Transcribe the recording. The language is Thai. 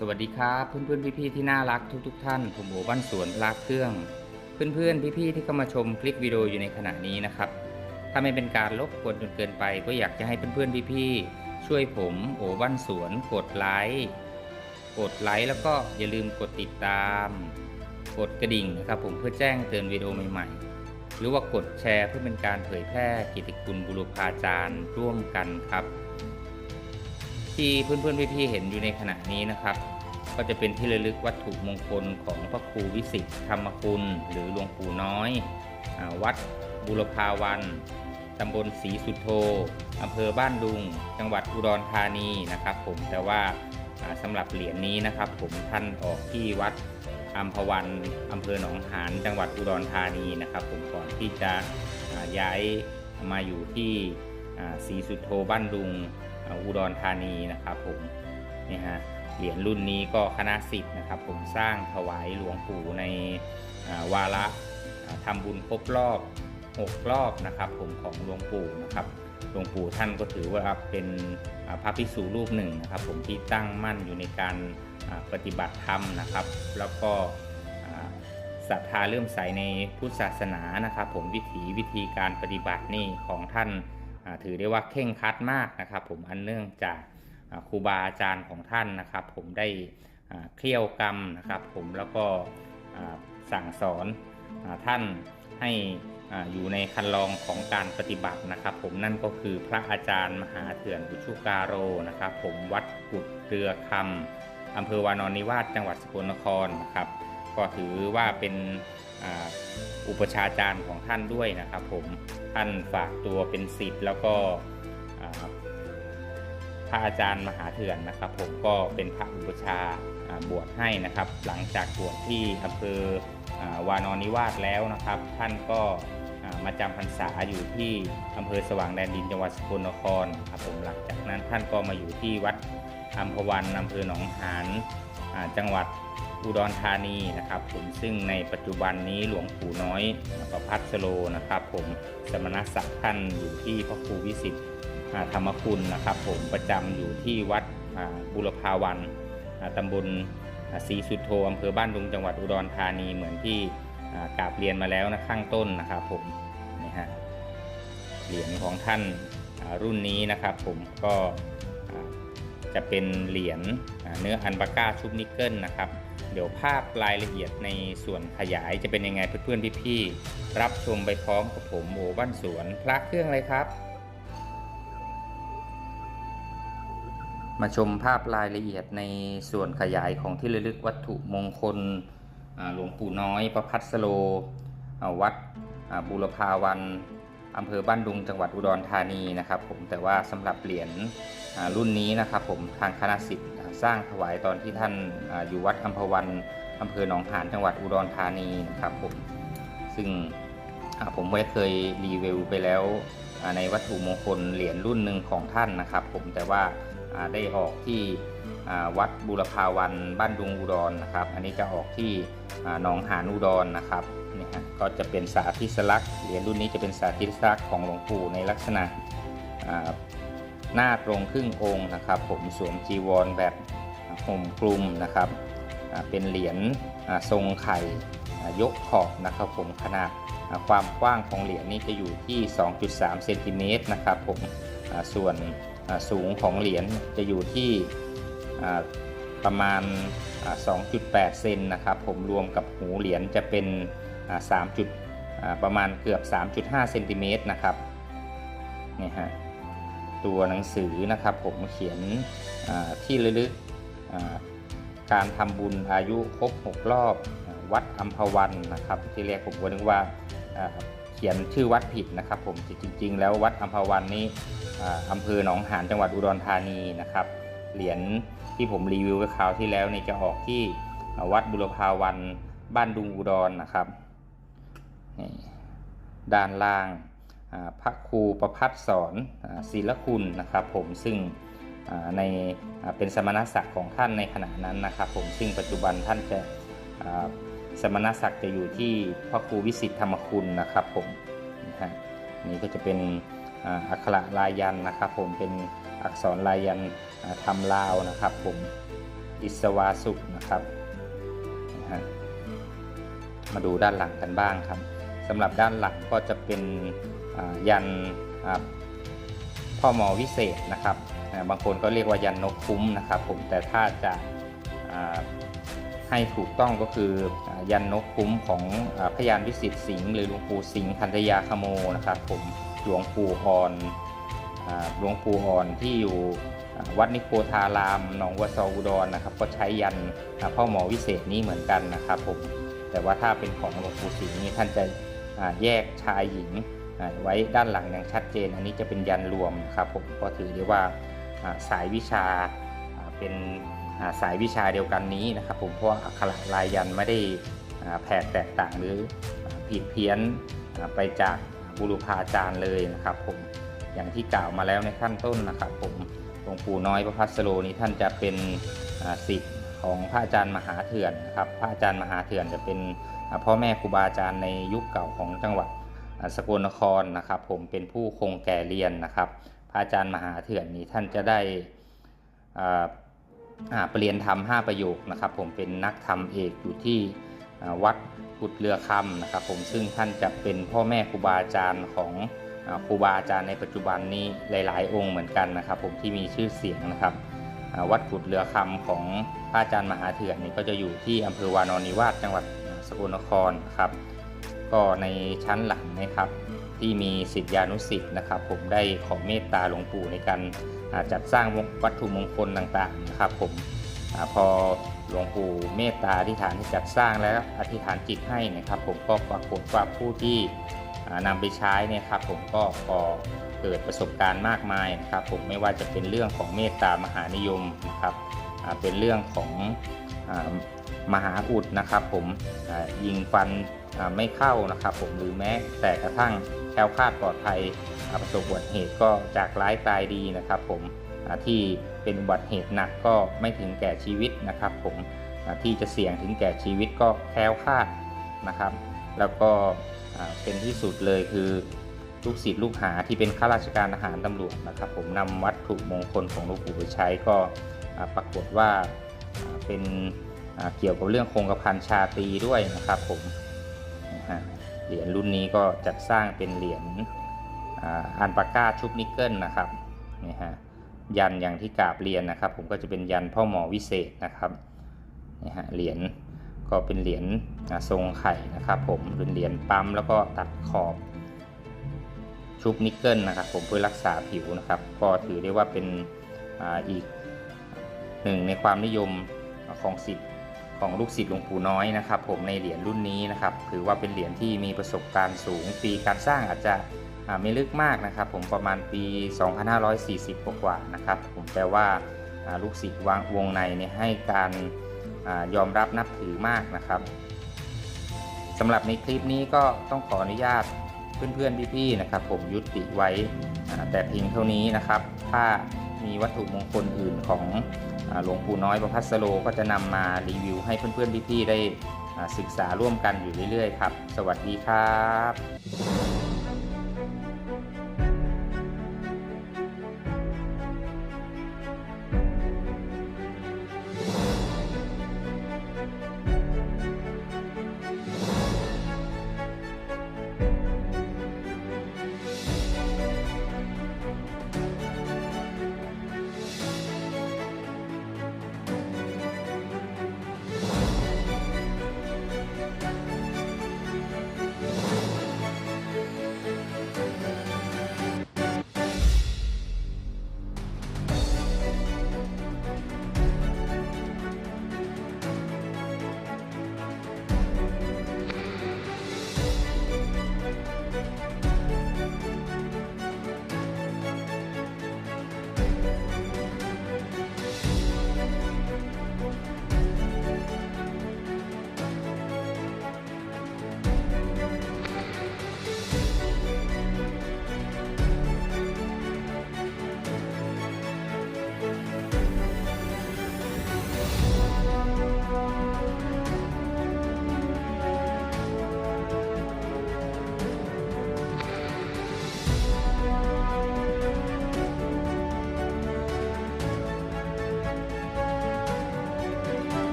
สวัสดีครับ เพื่อนๆพี่ๆที่น่ารักทุกๆทท่าน ผมโอบ้านสวนลากเครื่อง เพื่อนๆพี่ๆที่เข้ามาชมคลิปวิดีโออยู่ในขณะนี้นะครับ ถ้าไม่เป็นการรบกวนจนเกินไป ก็อยากจะให้เพื่อนๆพี่ๆช่วยผมโอบ้านสวน กดไลค์กดไลค์แล้วก็อย่าลืมกดติดตาม กดกระดิ่งนะครับ ผมเพื่อแจ้งเตือนวิดีโอใหม่ๆ หรือว่ากดแชร์เพื่อเป็นการเผยแพร่กิตติคุณบุรุษาจารย์ร่วมกันครับ ที่เพื่อนๆพี่ๆเห็นอยู่ในขณะนี้นะครับ ก็จะเป็นที่ระลึกวัตถุมงคลของพระครูวิสิทธิธรรมคุณ หรือหลวงปู่น้อย วัดบุรพาวันตำบลศรีสุโธอำเภอบ้านดุง จังหวัดอุดรธานีนะครับผมแต่ว่าสำหรับเหรียญนี้นะครับ ผมท่านออกที่วัดอัมพวันอำเภอหนองหานจังหวัดอุดรธานีนะครับ ผมก่อนที่จะย้ายมาอยู่ที่ศรีสุโธบ้านดุงอุดรธานีนะครับผมนี่ฮะ เหรียญรุ่นนี้ก็คณะสิทธ์นะครับ ผมสร้างถวายหลวงปู่ในวาระอ่าทำบุญครบรอบ 6 รอบนะครับ ผมของหลวงปู่นะครับหลวงปู่ท่านก็ถือว่าเป็นพระภิกษุรูปหนึ่งนะครับ ผมที่ตั้งมั่นอยู่ในการปฏิบัติธรรมนะครับ แล้วก็ศรัทธาเลื่อมใสในพุทธศาสนานะครับ ผมวิถีวิธีการปฏิบัตินี่ของท่านถือได้ว่าเข่งคัดมากนะครับ ผมอันเนื่องจาก ครูบาอาจารย์ของท่านนะครับ ผมได้เคลี่ยวกรรมนะครับ ผมแล้วก็สั่งสอนอท่านให้อ่าอยู่ในคันลองของการปฏิบัตินะครับ ผมนั่นก็คือพระอาจารย์มหาเถื่อนบุชุกาโรนะครับ ผมวัดกุดเรือคำอำเภอวานอนนิวาสจังหวัดสกลนครนะครับ ก็ถือว่าเป็นอ,อุปชาจารย์ของท่านด้วยนะครับ ผมท่านฝากตัวเป็นศิษย์แล้วก็ ระอาจารย์มหาเถื่อนนะครับ ผมก็เป็นพระอุปชาบวชให้นะครับ หลังจากบวชที่อำเภอวานอนนิวาสแล้วนะครับ ท่านก็มาจำพรรษาอยู่ที่อำเภอสว่างแดนดินจังหวัดสกลนครครับผมหลังจากนั้นท่านก็มาอยู่ที่วัดอัมพวันอำเภอหนองหานจังหวัดอุดรธานีนะครับ ผมซึ่งในปัจจุบันนี้หลวงปู่น้อยประพัสโลนะครับ ผมสมณศักดิ์ท่านอยู่ที่พระครูวิสิทธิ์ ธรรมคุณนะครับผมประจำอยู่ที่วัดบุรพาวันอ่าตำบลศรีสุโธอำเภอบ้านดุงจังหวัดอุดรธานีเหมือนที่กราบเรียนมาแล้วนะข้างต้นนะครับผมนี่ฮะเหรียญของท่านรุ่นนี้นะครับผมก็จะเป็นเหรียญเนื้ออันบาก้าชุบนิกเกิลนะครับ เดี๋ยวภาพรายละเอียดในส่วนขยายจะเป็นยังไงเพื่อนๆพี่ๆรับชมไปพร้อมกับผมโอบ้านสวนพระเครื่องเลยครับ มาชมภาพรายละเอียดในส่วนขยายของที่ระลึกวัตถุมงคลหลวงปู่น้อยประพัสโล วัดบูรพาวันอำเภอบ้านดุงจังหวัดอุดรธานีนะครับ ผมแต่ว่าสำหรับเหรียญรุ่นนี้นะครับ ผมทางคณะสิทธิ์สร้างถวายตอนที่ท่านอยู่วัดอัมพวันอำเภอหนองหานจังหวัดอุดรธานีนะครับผมซึ่งผมได้เคยรีวิวไปแล้วในวัตถุมงคลเหรียญรุ่นหนึ่งของท่านนะครับ ผมแต่ว่า ได้ออกที่วัดบูรพาวันบ้านดุงอุดรนนะครับ อันนี้จะออกที่หนองหานอุดรนนะครับนี่ฮะก็จะเป็นสาธิสลักษ์เหรียญรุ่นนี้จะเป็นสาธิสลักษ์ของหลวงปู่ในลักษณะหน้าตรงครึ่งองค์นะครับ ผมสวมจีวรแบบห่มคลุมนะครับเป็นเหรียญทรงไข่ยกขอบนะครับ ผมขนาดความกว้างของเหรียญนี้จะอยู่ที่ 2.3เซนติเมตรนะครับ ผมส่วน สูงของเหรียญจะอยู่ที่ประมาณ 2.8 เซนนะครับผมรวมกับหูเหรียญจะเป็น3จุดประมาณเกือบ 3.5 เซนติเมตรนะครับนี่ฮะตัวหนังสือนะครับผมเขียนที่ระลึกการทำบุญอายุครบ 6 รอบวัดอัมพวันนะครับ ที่เรียกผมก็นึกว่าอ่า เขียนชื่อวัดผิดนะครับ ผมจริง ๆ แล้ววัดอัมพวันนี้อ่าอำเภอหนองหานจังหวัดอุดรธานีนะครับ เหรียญที่ผมรีวิวไปคราวที่แล้วเนี่ยจะออกที่วัดบุรพาวันบ้านดุงอุดรนะครับด้านล่างพระครูประพัฒสอนศิลคุณนะครับผมซึ่งในเป็นสมณศักดิ์ของท่านในขณะนั้นนะครับ ผมซึ่งปัจจุบันท่านจะ สมณศักดิ์จะอยู่ที่พระครูวิสิทธิธรรมคุณนะครับผมนะฮะนี่ก็จะเป็นอักขระลายยันนะครับผมเป็นอักษรลายยันทำลาวนะครับผมอิสวาสุขนะครับนะฮะมาดูด้านหลังกันบ้างครับสำหรับด้านหลังก็จะเป็นยันพ่อหมอวิเศษนะครับบางคนก็เรียกว่ายันนกคุ้มนะครับผมแต่ถ้าจะ ให้ถูกต้องก็คือยันนกคุ้มของพยานวิสิตสิงห์หรือหลวงปู่สิงห์คันธยาคโมนะครับผมหลวงปู่อ่อนหลวงปู่อ่อนที่อยู่วัดนิโคธารามหนองวัวซออุดรนะครับ ก็ใช้ยันพ่อหมอวิเศษนี้เหมือนกันนะครับผมแต่ว่าถ้าเป็นของหลวงปู่สิงห์นี่ท่านจะแยกชายหญิงไว้ด้านหลังอย่างชัดเจน อันนี้จะเป็นยันรวมนะครับผมก็ถือได้ว่าสายวิชาเป็น สายวิชาเดียวกันนี้นะครับผมเพราะอักขระลายยันไม่ได้แผกแตกต่างหรือผิดเพี้ยนไปจากบุรุพาจารย์เลยนะครับผมอย่างที่กล่าวมาแล้วในขั้นต้นนะครับผมหลวงปู่น้อยพระพัสโลนี้ท่านจะเป็นอ่าศิษย์ของพระอาจารย์มหาเถื่อนนะครับพระอาจารย์มหาเถื่อนจะเป็นพ่อแม่ครูบาอาจารย์ในยุคเก่าของจังหวัดสกลนครนะครับ ผมเป็นผู้คงแก่เรียนนะครับ พระอาจารย์มหาเถื่อนนี้ท่านจะได้อ่า เปลี่ยนธรรมห้าประโยคนะครับ ผมเป็นนักธรรมเอกอยู่ที่วัดกุดเรือคำนะครับ ผมซึ่งท่านจะเป็นพ่อแม่ครูบาอาจารย์ของครูบาอาจารย์ในปัจจุบันนี้หลาย ๆ องค์เหมือนกันนะครับ ผมที่มีชื่อเสียงนะครับวัดกุดเรือคำของพระอาจารย์มหาเถื่อนนี่ก็จะอยู่ที่อำเภอวานอนนิวาสจังหวัดสกลนครครับ ก็ในชั้นหลังนะครับ ที่มีศิษยานุศิษย์นะครับ ผมได้ขอเมตตาหลวงปู่ในการจัดสร้างวัตถุมงคลต่างๆนะครับผมอพอหลวงปู่เมตตาอธิษฐานที่จัดสร้างแล้วอธิษฐานจิตให้นะครับ ผมก็ปรากฏว่าผู้ที่อ่านำไปใช้เนี่ยครับ ผมก็พอเกิดประสบการณ์มากมายนะครับ ผมไม่ว่าจะเป็นเรื่องของเมตตามหานิยมนะครับเป็นเรื่องของอมหาอุดนะครับ ผมยิงฟันไม่เข้านะครับ ผมหรือแม้แต่กระทั่ง แคล้วคลาดปลอดภัยอ่าประสบอุบัติเหตุก็จากร้ายตายดีนะครับ ผมที่เป็นอุบัติเหตุหนักก็ไม่ถึงแก่ชีวิตนะครับ ผมที่จะเสี่ยงถึงแก่ชีวิตก็แคล้วคลาดนะครับ แล้วก็เป็นที่สุดเลยคือลูกศิษย์ลูกหาที่เป็นข้าราชการทหารตำรวจนะครับ ผมนำวัตถุมงคลของหลวงปู่ไปใช้ก็ปรากฏว่าเป็นเกี่ยวกับเรื่องคงกระพันชาตรีด้วยนะครับผม เหรียญรุ่นนี้ก็จัดสร้างเป็นเหรียญอันปาก้าชุบนิกเกิลนะครับนี่ฮะยันอย่างที่กราบเรียนนะครับ ผมก็จะเป็นยันพ่อหมอวิเศษนะครับนี่ฮะเหรียญก็เป็นเหรียญทรงไข่นะครับ ผมเป็นเหรียญปั๊มแล้วก็ตัดขอบชุบนิกเกิลนะครับ ผมเพื่อรักษาผิวนะครับ ก็ถือได้ว่าเป็นออีกหนึ่งในความนิยมของสิทธิ์ ของลูกศิษย์หลวงปู่น้อยนะครับ ผมในเหรียญรุ่นนี้นะครับถือว่าเป็นเหรียญที่มีประสบการณ์สูงปีการสร้างอาจจะไม่ลึกมากนะครับ ผมประมาณปี 2540 กว่าๆนะครับ ผมแต่ว่าลูกศิษย์วงวงในเนี่ยให้การอยอมรับนับถือมากนะครับสำหรับในคลิปนี้ก็ต้องขออนุญาตเพื่อนๆพี่ๆนะครับ ผมยุติไว้แต่เพียงเท่านี้นะครับ ถ้า มีวัตถุมงคลอื่นของหลวงปู่น้อยประพัสโลก็จะนำมารีวิวให้เพื่อนๆพี่ๆได้ศึกษาร่วมกันอยู่เรื่อยๆครับ สวัสดีครับ